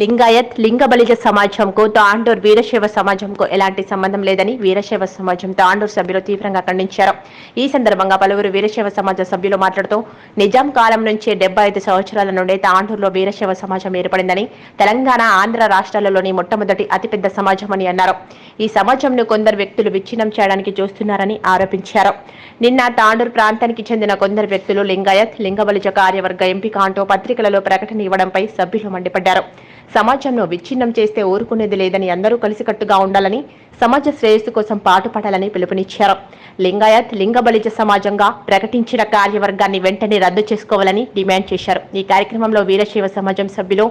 లింగాయత్ లింగబలిజ సమాజంకు తాండూర్ వీరశైవ సమాజంకు ఎలాంటి సంబంధం లేదని వీరశైవ సమాజం తాండూర్ సభ్యులు తీవ్రంగా ఖండించారు. ఈ సందర్భంగా పలువురు వీరశైవ సమాజ సభ్యులు మాట్లాడుతూ నిజాం కాలం నుంచి డెబ్బై ఐదు సంవత్సరాల నుండి తాండూరులో వీరశైవ సమాజం ఏర్పడిందని తెలంగాణ ఆంధ్ర రాష్ట్రాలలోని మొట్టమొదటి అతిపెద్ద సమాజమని అన్నారు. ఈ సమాజంను కొందరు వ్యక్తులు విచ్ఛిన్నం చేయడానికి చూస్తున్నారని ఆరోపించారు. నిన్న తాండూర్ ప్రాంతానికి చెందిన కొందరు వ్యక్తులు లింగాయత్ లింగబలిజ కార్యవర్గ ఎంపిక అంటూ పత్రికలలో ప్రకటన ఇవ్వడంపై సభ్యులు మండిపడ్డారు. సమాజంలో విచ్ఛిన్నం చేస్తే ఊరుకునేది లేదని అందరూ కలిసికట్టుగా ఉండాలని సమాజ శ్రేయస్సు కోసం పాటుపడాలని పిలుపునిచ్చారు. లింగాయత్ లింగబలిజ సమాజంగా ప్రకటించిన కార్యవర్గాన్ని వెంటనే రద్దు చేసుకోవాలని డిమాండ్ చేశారు. ఈ కార్యక్రమంలో వీరశైవ సమాజం సభ్యులు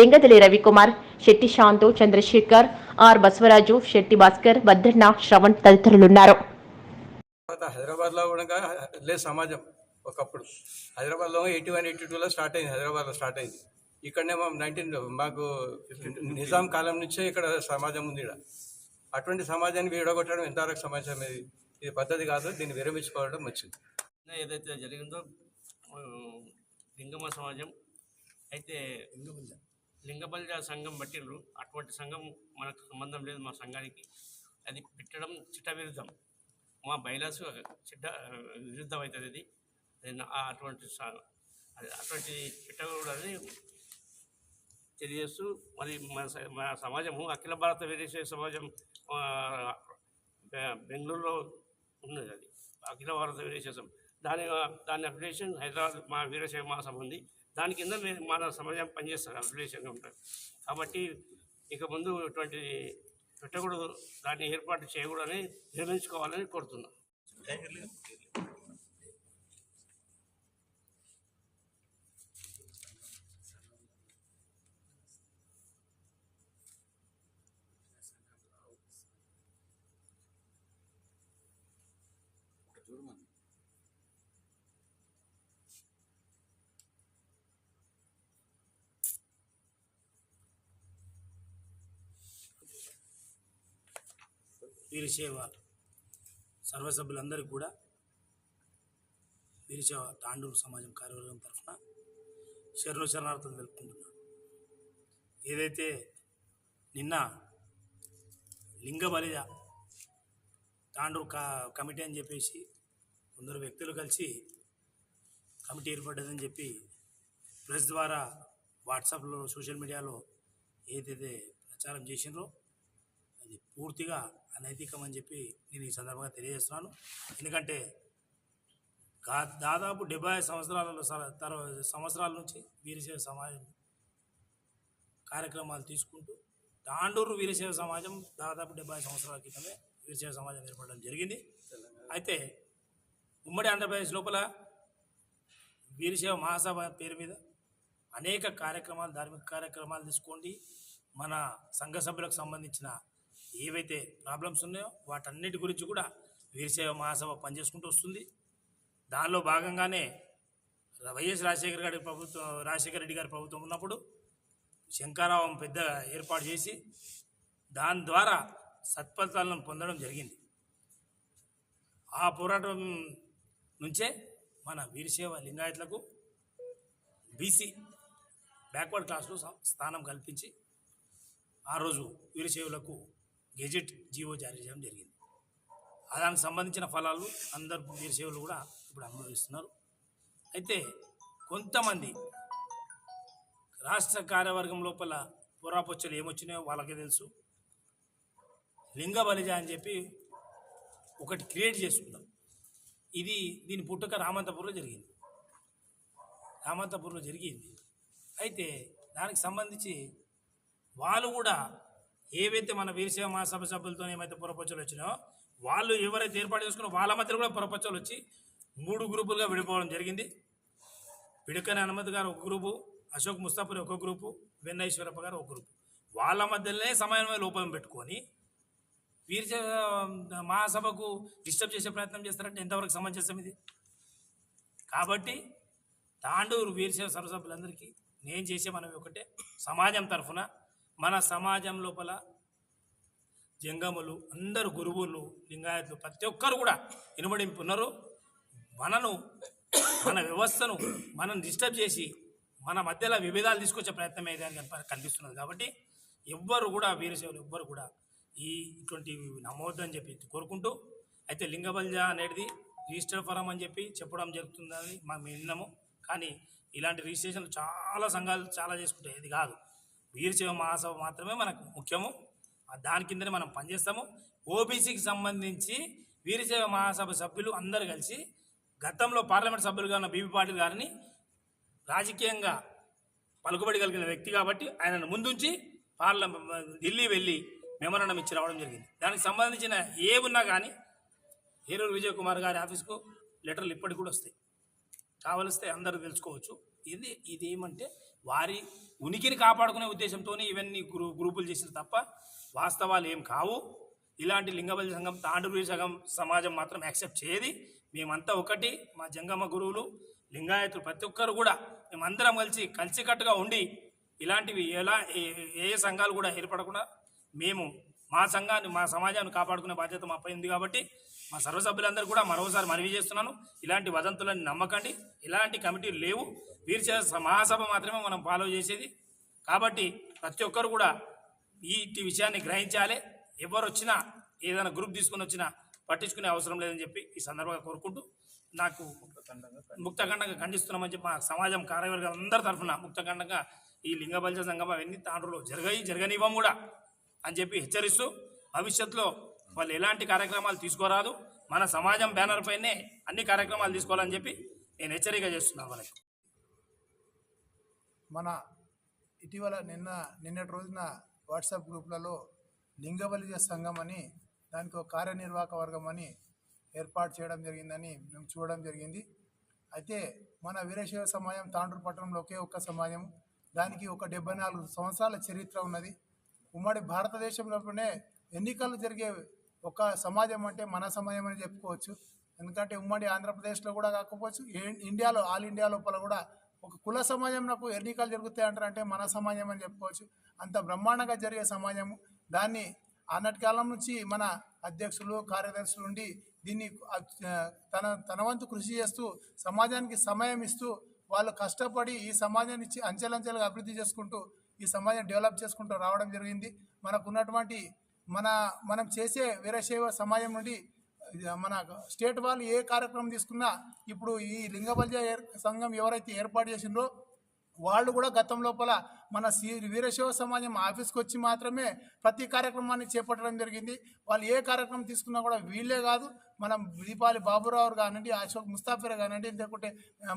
లింగదిలి రవికుమార్ శెట్టి శాంతు చంద్రశేఖర్ ఆర్ బసవరాజు శెట్టి భాస్కర్ భద్రన్న శ్రవణ్ తదితరులున్నారు. హైదరాబాద్లో కూడా లేదు సమాజం ఒకప్పుడు. హైదరాబాద్లో ఎయిటీ వన్ ఎయిటీ టూలో స్టార్ట్ అయింది. హైదరాబాద్లో స్టార్ట్ అయింది. ఇక్కడనే మా నైన్టీన్ మాకు నిజాం కాలం నుంచే ఇక్కడ సమాజం ఉంది ఇక్కడ అటువంటి సమాజాన్ని విడగొట్టడం ఎంతవరకు సమాజం ఇది? ఇది పద్ధతి కాదు దీన్ని విరమించుకోవడం మంచిది ఏదైతే జరిగిందో లింగమ సమాజం అయితే లింగబల్జ సంఘం పట్టిండ్రు. అటువంటి సంఘం మనకు సంబంధం లేదు మా సంఘానికి. అది పెట్టడం చిట్ట విరుద్ధం మా బైలాస్ చిట్ట విరుద్ధం అవుతుంది అది. అటువంటి ఆ అటువంటి చిట్ట అది అటువంటి తెలియజేస్తూ మరి మన స- మన సమాజము అఖిల భారత వీరేశ్వర సమాజం బెంగళూరులో ఉన్నది అది. అఖిల భారత వీరశైవం దాని దాని అప్లికేషన్ హైదరాబాద్ మా వీరశైవ మాసం ఉంది. దాని కింద మేము మన సమాజం పనిచేస్తారు అప్లికేషన్ ఉంటారు. కాబట్టి ఇక ముందు ఇటువంటి పెట్టకూడదు దాన్ని ఏర్పాటు చేయకూడదని నిర్ణయించుకోవాలని కోరుతున్నాం. వీరసేవ సర్వసభ్యులందరికీ కూడా వీరసేవ తాండూరు సమాజం కార్యవర్గం తరఫున శరణు శరణార్థులు తెలుపుకుంటున్నాను. ఏదైతే నిన్న లింగ బలిజ తాండూరు కమిటీ అని చెప్పేసి కొందరు వ్యక్తులు కలిసి కమిటీ ఏర్పడ్డదని చెప్పి ప్రెస్ ద్వారా వాట్సాప్లో సోషల్ మీడియాలో ఏదైతే ప్రచారం చేసినారో అది పూర్తిగా అనైతికమని చెప్పి నేను ఈ సందర్భంగా తెలియజేస్తున్నాను. ఎందుకంటే గా- దాదాపు డెబ్బై ఐదు సంవత్సరాల స- సంవత్సరాల నుంచి వీరశైవ సమాజం కార్యక్రమాలు తీసుకుంటూ తాండూరు వీరశైవ సమాజం దాదాపు డెబ్బై ఐదు సంవత్సరాల క్రితమే వీరశైవ సమాజం ఏర్పడడం జరిగింది. అయితే ఉమ్మడి ఆంధ్రప్రదేశ్ లోపల వీరశైవ మహాసభ పేరు మీద అనేక కార్యక్రమాలు ధార్మిక కార్యక్రమాలు తీసుకోండి. మన సంఘ సభ్యులకు సంబంధించిన ఏవైతే ప్రాబ్లమ్స్ ఉన్నాయో వాటన్నిటి గురించి కూడా వీరశైవ మహాసభ పనిచేసుకుంటూ వస్తుంది. దానిలో భాగంగానే వైఎస్ రాజశేఖర గారి ప్రభుత్వం రాజశేఖర రెడ్డి గారి ప్రభుత్వం ఉన్నప్పుడు శంకారావం పెద్ద ఏర్పాటు చేసి దాని ద్వారా సత్ఫలితాలను పొందడం జరిగింది. ఆ పోరాటం నుంచే మన వీరశైవ లింగాయతులకు బీసీ బ్యాక్వర్డ్ క్లాస్లో స్థానం కల్పించి ఆ రోజు వీరశైవులకు గెజెట్ జీవో జారీ చేయడం జరిగింది. దానికి సంబంధించిన ఫలాలు అందరు సేవలు కూడా ఇప్పుడు అనుభవిస్తున్నారు. అయితే కొంతమంది రాష్ట్ర కార్యవర్గం లోపల పురాపొచ్చలు ఏమొచ్చినాయో వాళ్ళకే తెలుసు. లింగ బలిజ అని చెప్పి ఒకటి క్రియేట్ చేసుకున్నారు ఇది దీని పుట్టుక రామంతపూర్లో జరిగింది. రామంతపూర్లో జరిగింది. అయితే దానికి సంబంధించి వాళ్ళు కూడా ఏవైతే మన వీరసేవ మహాసభ సభ్యులతో ఏమైతే పొరపచ్చలు వచ్చినాయో వాళ్ళు ఎవరైతే ఏర్పాటు చేసుకున్న వాళ్ళ మధ్యలో కూడా పొరపచ్చలు వచ్చి మూడు గ్రూపులుగా విడిపోవడం జరిగింది. పిడకని అనుమతి గారు ఒక గ్రూపు అశోక్ ముస్తాఫర్ ఒక గ్రూపు వెన్నైశ్వరప్ప గారు ఒక గ్రూపు. వాళ్ళ మధ్యలోనే సమన్వయ లోపం పెట్టుకొని వీరి మహాసభకు డిస్టర్బ్ చేసే ప్రయత్నం చేస్తారంటే ఎంతవరకు సమంజసం ఇది? కాబట్టి తాండూరు వీరసేవ సర్వసభ్యులందరికీ నేను చేసే మనం ఒకటే. సమాజం తరఫున మన సమాజం లోపల జంగములు అందరు గురువులు లింగాయతులు ప్రతి ఒక్కరు కూడా వినబడింపు ఉన్నారు. మనను మన వ్యవస్థను మనం డిస్టర్బ్ చేసి మన మధ్యలో విభేదాలు తీసుకొచ్చే ప్రయత్నం ఏదైనా కనప- కనిపిస్తున్నది. కాబట్టి ఎవ్వరు కూడా వీరసేవలు ఎవ్వరు కూడా ఈ ఇటువంటి నమ్మవద్దని చెప్పి కోరుకుంటూ అయితే లింగబల్జ అనేది రిజిస్టర్ ఫరం అని చెప్పి చెప్పడం జరుగుతుందని మేము విన్నాము. కానీ ఇలాంటి రిజిస్ట్రేషన్లు చాలా సంఘాలు చాలా చేసుకుంటాయి. ఇది కాదు. వీరశైవ మహాసభ మాత్రమే మనకు ముఖ్యము. దాని కిందనే మనం పనిచేస్తాము. ఓబీసీకి సంబంధించి వీరశైవ మహాసభ సభ్యులు అందరూ కలిసి గతంలో పార్లమెంట్ సభ్యులుగా ఉన్న బీబీ పాటిల్ గారిని రాజకీయంగా పలుకుబడి కలిగిన వ్యక్తి కాబట్టి ఆయనను ముందుంచి పార్లమెంట్ ఢిల్లీ వెళ్ళి మెమరణం ఇచ్చి రావడం జరిగింది. దానికి సంబంధించిన ఏ ఉన్నా కానీ ఏరూరు విజయ్ కుమార్ గారి ఆఫీస్కు లెటర్లు ఇప్పటికి కూడా వస్తాయి. కావలిస్తే అందరూ తెలుసుకోవచ్చు. ఇది ఇది ఏమంటే వారి ఉనికిని కాపాడుకునే ఉద్దేశంతోనే ఇవన్నీ గ్రూ గ్రూపులు చేసిన తప్ప వాస్తవాలు ఏం కావు. ఇలాంటి లింగబలి సంఘం తాండూరి సంఘం సమాజం మాత్రం యాక్సెప్ట్ చేయది. మేమంతా ఒకటి మా జంగమ్మ గురువులు లింగాయతులు ప్రతి ఒక్కరు కూడా మేమందరం కలిసి కలిసికట్టుగా ఉండి ఇలాంటివి ఎలా ఏ- ఏ సంఘాలు కూడా ఏర్పడకుండా మేము మా సంఘాన్ని మా సమాజాన్ని కాపాడుకునే బాధ్యత మాపై ఉంది కాబట్టి మా సర్వసభ్యులందరూ కూడా మరోసారి మనవి చేస్తున్నాను. ఇలాంటి వదంతులను నమ్మకండి. ఇలాంటి కమిటీలు లేవు. వీరిచే మహాసభ మాత్రమే మనం ఫాలో చేసేది. కాబట్టి ప్రతి ఒక్కరు కూడా ఈ విషయాన్ని గ్రహించాలి. ఎవరు వచ్చినా ఏదైనా గ్రూప్ తీసుకుని వచ్చినా పట్టించుకునే అవసరం లేదని చెప్పి ఈ సందర్భంగా కోరుకుంటూ నాకు ముక్తఖండంగా ఖండిస్తున్నామని చెప్పి మా సమాజం కార్యవర్గం అందరి తరఫున ముక్తఖండంగా ఈ లింగబల్జ సంగమం అవన్నీ తాండ్రులో జరగాయి జరగనివ్వం కూడా అని చెప్పి హెచ్చరిస్తూ భవిష్యత్తులో వాళ్ళు ఎలాంటి కార్యక్రమాలు తీసుకోరాదు. మన సమాజం బ్యానర్ పైనే అన్ని కార్యక్రమాలు తీసుకోవాలని చెప్పి నేను హెచ్చరిక చేస్తున్నాను వాళ్ళకి. మన ఇటీవల నిన్న నిన్నటి రోజున వాట్సాప్ గ్రూప్లలో లింగబలిజ సంఘం అని దానికి ఒక కార్యనిర్వాహక వర్గం అని ఏర్పాటు చేయడం జరిగిందని మేము చూడడం జరిగింది. అయితే మన వీరశైవ సమాజం తాండ్రు పట్టణంలో ఒకే ఒక్క సమాజం. దానికి ఒక డెబ్బై నాలుగు సంవత్సరాల చరిత్ర ఉన్నది. ఉమ్మడి భారతదేశంలోనే ఎన్నికలు జరిగే ఒక సమాజం అంటే మన సమాజం అని చెప్పుకోవచ్చు. ఎందుకంటే ఉమ్మడి ఆంధ్రప్రదేశ్లో కూడా కాకపోవచ్చు ఇండియాలో ఆల్ ఇండియా లోపల కూడా ఒక కుల సమాజం నాకు ఎన్నికలు జరుగుతాయి అంటారంటే మన సమాజం అని చెప్పుకోవచ్చు. అంత బ్రహ్మాండంగా జరిగే సమాజము దాన్ని ఆనాటి కాలం నుంచి మన అధ్యక్షులు కార్యదర్శులు ఉండి దీన్ని తన తన వంతు కృషి చేస్తూ సమాజానికి సమయం ఇస్తూ వాళ్ళు కష్టపడి ఈ సమాజాన్ని ఇచ్చి అంచెలంచెలుగా అభివృద్ధి చేసుకుంటూ ఈ సమాజం డెవలప్ చేసుకుంటూ రావడం జరిగింది. మనకు ఉన్నటువంటి మన మనం చేసే వీరశైవ సమాజం నుండి మన స్టేట్ వాళ్ళు ఏ కార్యక్రమం తీసుకున్నా ఇప్పుడు ఈ లింగబల్జ సంఘం ఎవరైతే ఏర్పాటు చేసిండ్రో వాళ్ళు కూడా గతం లోపల మన సి వీరశైవ సమాజం ఆఫీస్కి వచ్చి మాత్రమే ప్రతి కార్యక్రమాన్ని చేపట్టడం జరిగింది. వాళ్ళు ఏ కార్యక్రమం తీసుకున్నా కూడా వీళ్ళే కాదు మనం దీపాలి బాబురావు కానివ్వండి అశోక్ ముస్తాఫిర్ కానివ్వండి లేకుంటే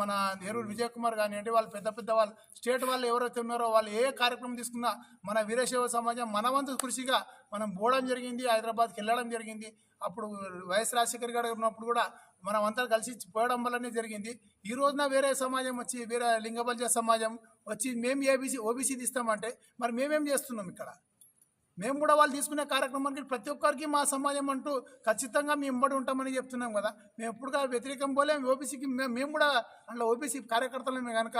మన ఏరూరు విజయ్ కుమార్ కానివ్వండి వాళ్ళు పెద్ద పెద్ద వాళ్ళు స్టేట్ వాళ్ళు ఎవరైతే ఉన్నారో వాళ్ళు ఏ కార్యక్రమం తీసుకున్నా మన వీరశైవ సమాజం మన వంతు కృషిగా మనం పోవడం జరిగింది హైదరాబాద్కి వెళ్ళడం జరిగింది. అప్పుడు వైఎస్ రాజశేఖర్ గారు ఉన్నప్పుడు కూడా మనం అంతా కలిసి పోవడం వల్లనే జరిగింది. ఈ రోజున వేరే సమాజం వచ్చి వేరే లింగబల్జ సమాజం వచ్చి మేము ఏబీసీ ఓబీసీ తీస్తామంటే మరి మేమేం చేస్తున్నాం ఇక్కడ? మేము కూడా వాళ్ళు తీసుకునే కార్యక్రమానికి ప్రతి ఒక్కరికి మా సమాజం అంటూ ఖచ్చితంగా మేము ఇమ్మడి ఉంటామని చెప్తున్నాం కదా. మేము ఎప్పుడు వ్యతిరేకం పోలేము ఓబీసీకి మేము కూడా అందులో ఓబీసీ కార్యకర్తలమే కనుక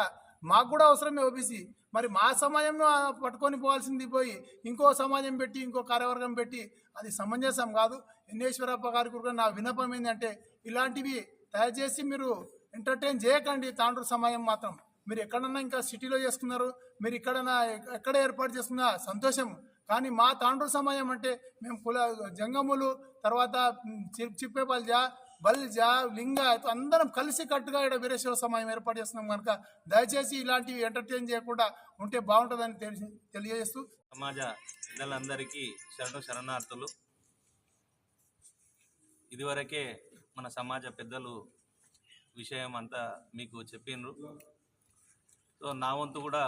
మాకు కూడా అవసరమే ఓబీసీ. మరి మా సమాజంలో పట్టుకొని పోవాల్సింది పోయి ఇంకో సమాజం పెట్టి ఇంకో కార్యవర్గం పెట్టి అది సమంజసం కాదు. ఎన్నేశ్వరప్ప గారి కూడా నా విన్నపం ఏంటంటే ఇలాంటివి దయచేసి మీరు ఎంటర్టైన్ చేయకండి తాండ్రు సమాజం మాత్రం. మీరు ఎక్కడన్నా ఇంకా సిటీలో చేసుకున్నారు మీరు ఇక్కడ ఎక్కడ ఏర్పాటు చేసుకున్నా సంతోషం. కానీ మా తాండ్రు సమాజం అంటే మేము కుల జంగములు తర్వాత చిప్పేపల్జా బల్జా లింగాయత్ అందరం కలిసి కట్టుగా ఇక్కడ వీరేశ్వర సమయం ఏర్పాటు చేస్తున్నాం కనుక దయచేసి ఇలాంటివి ఎంటర్టైన్ చేయకుండా ఉంటే బాగుంటుందని తెలిసి తెలియజేస్తూ. సమాజ పిల్లలందరికీ శరణు శరణార్థులు. ఇదివరకే మన సమాజ పెద్దలు విషయం అంతా మీకు చెప్పిండ్రు సో నా వంతు కూడా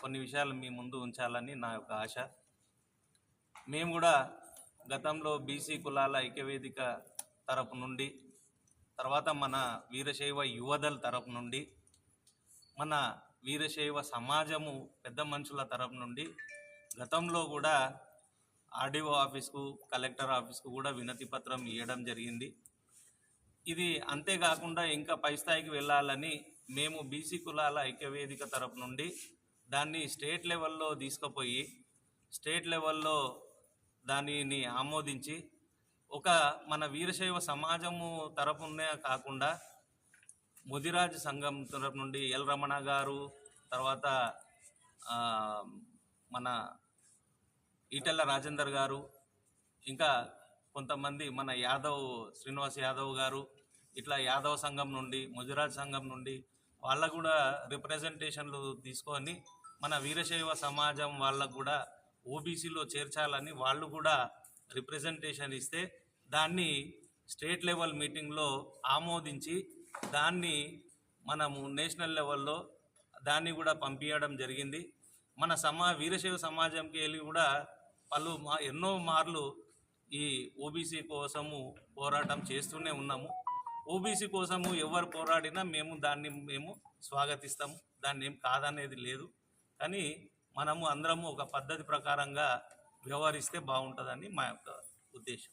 కొన్ని విషయాలు మీ ముందు ఉంచాలని నా యొక్క ఆశ. మేము కూడా గతంలో బీసీ కులాల ఐక్యవేదిక తరపు నుండి తర్వాత మన వీరశైవ యువదల్ తరపు నుండి మన వీరశైవ సమాజము పెద్ద మనుషుల తరపు నుండి గతంలో కూడా ఆర్డీఓ ఆఫీస్కు కలెక్టర్ ఆఫీస్కు కూడా వినతి పత్రం ఇవ్వడం జరిగింది. ఇది అంతేకాకుండా ఇంకా పై స్థాయికి వెళ్ళాలని మేము బీసీ కులాల ఐక్యవేదిక తరపు నుండి దాన్ని స్టేట్ లెవెల్లో తీసుకుపోయి స్టేట్ లెవెల్లో దానిని ఆమోదించి ఒక మన వీరశైవ సమాజము తరపునే కాకుండా ముదిరాజ్ సంఘం తరపు నుండి ఎల్ రమణ గారు తర్వాత మన ఈటెల్ల రాజేందర్ గారు ఇంకా కొంతమంది మన యాదవ్ శ్రీనివాస్ యాదవ్ గారు ఇట్లా యాదవ్ సంఘం నుండి ముదిరాజ్ సంఘం నుండి వాళ్ళకు కూడా రిప్రజెంటేషన్లు తీసుకొని మన వీరశైవ సమాజం వాళ్ళకు కూడా ఓబీసీలో చేర్చాలని వాళ్ళు కూడా రిప్రజెంటేషన్ ఇస్తే దాన్ని స్టేట్ లెవెల్ మీటింగ్లో ఆమోదించి దాన్ని మనము నేషనల్ లెవెల్లో దాన్ని కూడా పంపించడం జరిగింది. మన సమా వీరశైవ సమాజంకి వెళ్ళి కూడా పలు మా ఎన్నో మార్లు ఈ ఓబీసీ కోసము పోరాటం చేస్తూనే ఉన్నాము. ఓబీసీ కోసము ఎవరు పోరాడినా మేము దాన్ని మేము స్వాగతిస్తాము. దాన్ని ఏం కాదనేది లేదు. కానీ మనము అందరము ఒక పద్ధతి ప్రకారంగా వ్యవహరిస్తే బాగుంటుందని మా యొక్క ఉద్దేశం.